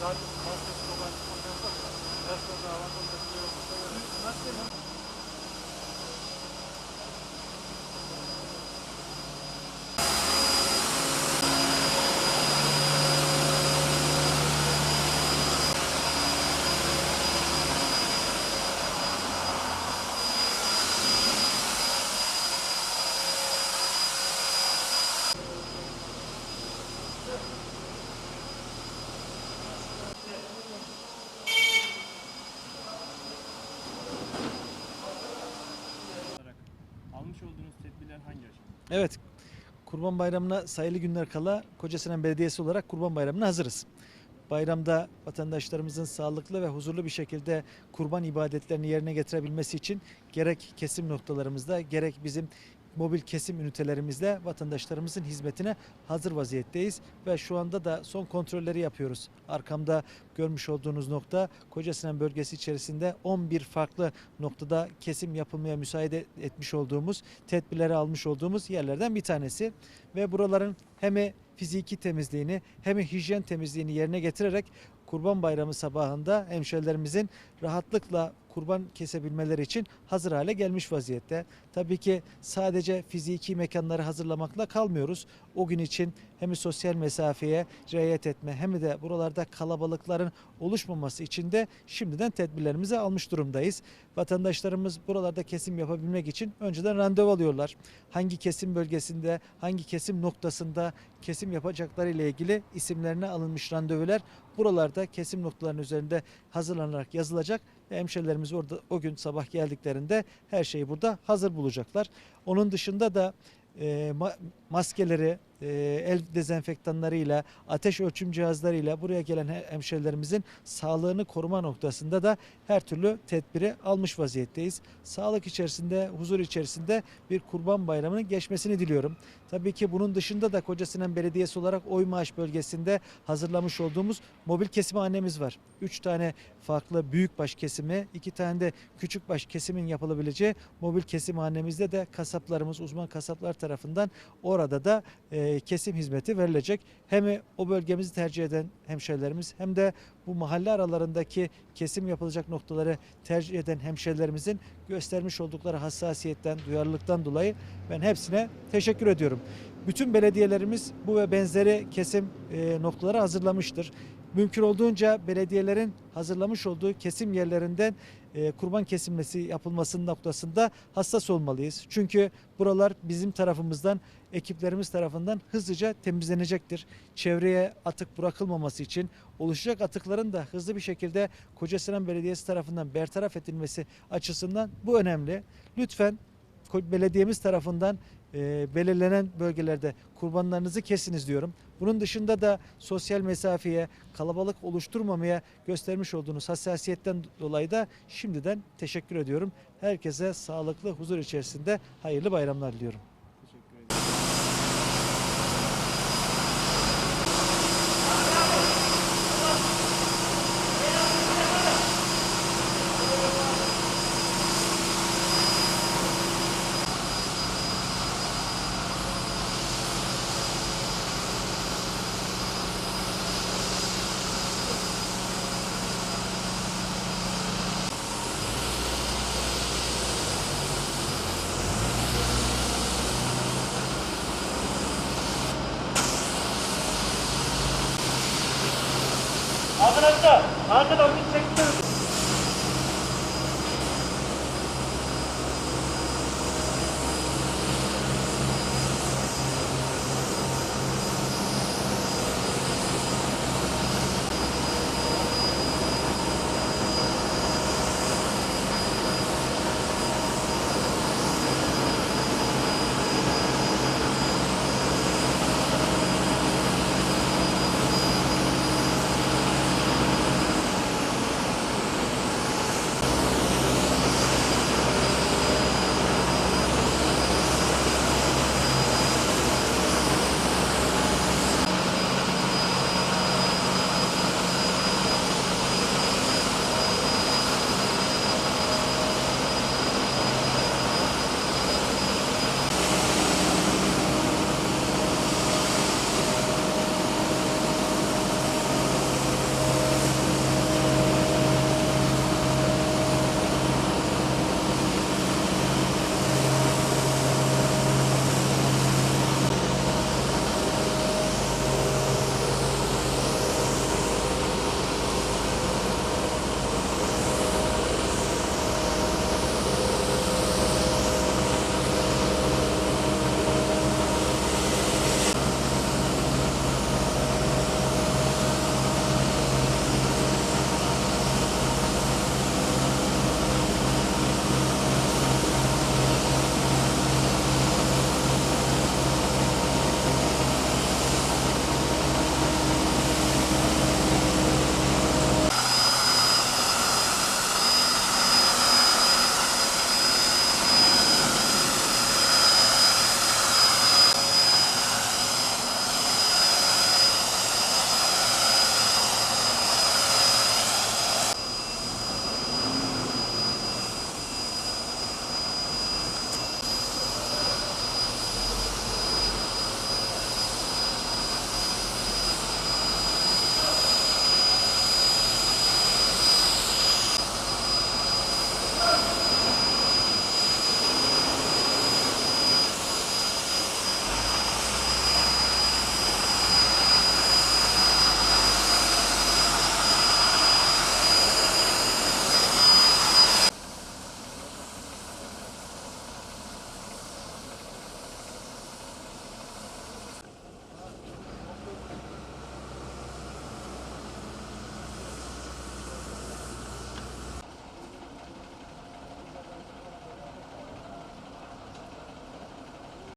zaten maskesi olan ortamda biraz fazla avantajlı bir şey olmasa gerek. Maske mi? olarak almış olduğunuz tedbirler hangi aşamada? Evet, Kurban Bayramı'na sayılı günler kala Kocasinan Belediyesi olarak Kurban Bayramı'na hazırız. Bayramda vatandaşlarımızın sağlıklı ve huzurlu bir şekilde kurban ibadetlerini yerine getirebilmesi için gerek kesim noktalarımızda gerek bizim mobil kesim ünitelerimizle vatandaşlarımızın hizmetine hazır vaziyetteyiz ve şu anda da son kontrolleri yapıyoruz. Arkamda görmüş olduğunuz nokta Kocasinan bölgesi içerisinde 11 farklı noktada kesim yapılmaya müsaade etmiş olduğumuz, tedbirleri almış olduğumuz yerlerden bir tanesi ve buraların hem fiziki temizliğini hem hijyen temizliğini yerine getirerek Kurban Bayramı sabahında hemşerilerimizin rahatlıkla kurban kesebilmeleri için hazır hale gelmiş vaziyette. Tabii ki sadece fiziki mekanları hazırlamakla kalmıyoruz. O gün için hem sosyal mesafeye riayet etme hem de buralarda kalabalıkların oluşmaması için de şimdiden tedbirlerimizi almış durumdayız. Vatandaşlarımız buralarda kesim yapabilmek için önceden randevu alıyorlar. Hangi kesim bölgesinde, hangi kesim noktasında kesim yapacakları ile ilgili isimlerine alınmış randevular buralarda kesim noktalarının üzerinde hazırlanarak yazılacak hemşerilerimiz orada o gün sabah geldiklerinde her şeyi burada hazır bulacaklar. Onun dışında da e, maskeleri, e, el dezenfektanlarıyla, ateş ölçüm cihazlarıyla buraya gelen he- hemşerilerimizin sağlığını koruma noktasında da her türlü tedbiri almış vaziyetteyiz. Sağlık içerisinde, huzur içerisinde bir kurban bayramının geçmesini diliyorum. Tabii ki bunun dışında da Kocasinan Belediyesi olarak Oymaaş bölgesinde hazırlamış olduğumuz mobil kesimhanemiz var. Üç tane farklı büyükbaş kesimi, iki tane de küçükbaş kesimin yapılabileceği mobil kesimhanemizde de kasaplarımız, uzman kasaplar tarafından orada da e, kesim hizmeti verilecek. Hem o bölgemizi tercih eden hemşerilerimiz hem de bu mahalle aralarındaki kesim yapılacak noktaları tercih eden hemşerilerimizin göstermiş oldukları hassasiyetten, duyarlılıktan dolayı ben hepsine teşekkür ediyorum. Bütün belediyelerimiz bu ve benzeri kesim e, noktaları hazırlamıştır. Mümkün olduğunca belediyelerin hazırlamış olduğu kesim yerlerinden e, kurban kesilmesi yapılması noktasında hassas olmalıyız. Çünkü buralar bizim tarafımızdan, ekiplerimiz tarafından hızlıca temizlenecektir. Çevreye atık bırakılmaması için oluşacak atıkların da hızlı bir şekilde Kocasinan Belediyesi tarafından bertaraf edilmesi açısından bu önemli. Lütfen belediyemiz tarafından e, belirlenen bölgelerde kurbanlarınızı kesiniz diyorum. Bunun dışında da sosyal mesafeye, kalabalık oluşturmamaya göstermiş olduğunuz hassasiyetten dolayı da şimdiden teşekkür ediyorum. Herkese sağlıklı, huzur içerisinde hayırlı bayramlar diliyorum. Teşekkür ederim. Arkadaşlar, arkadan bir çekti.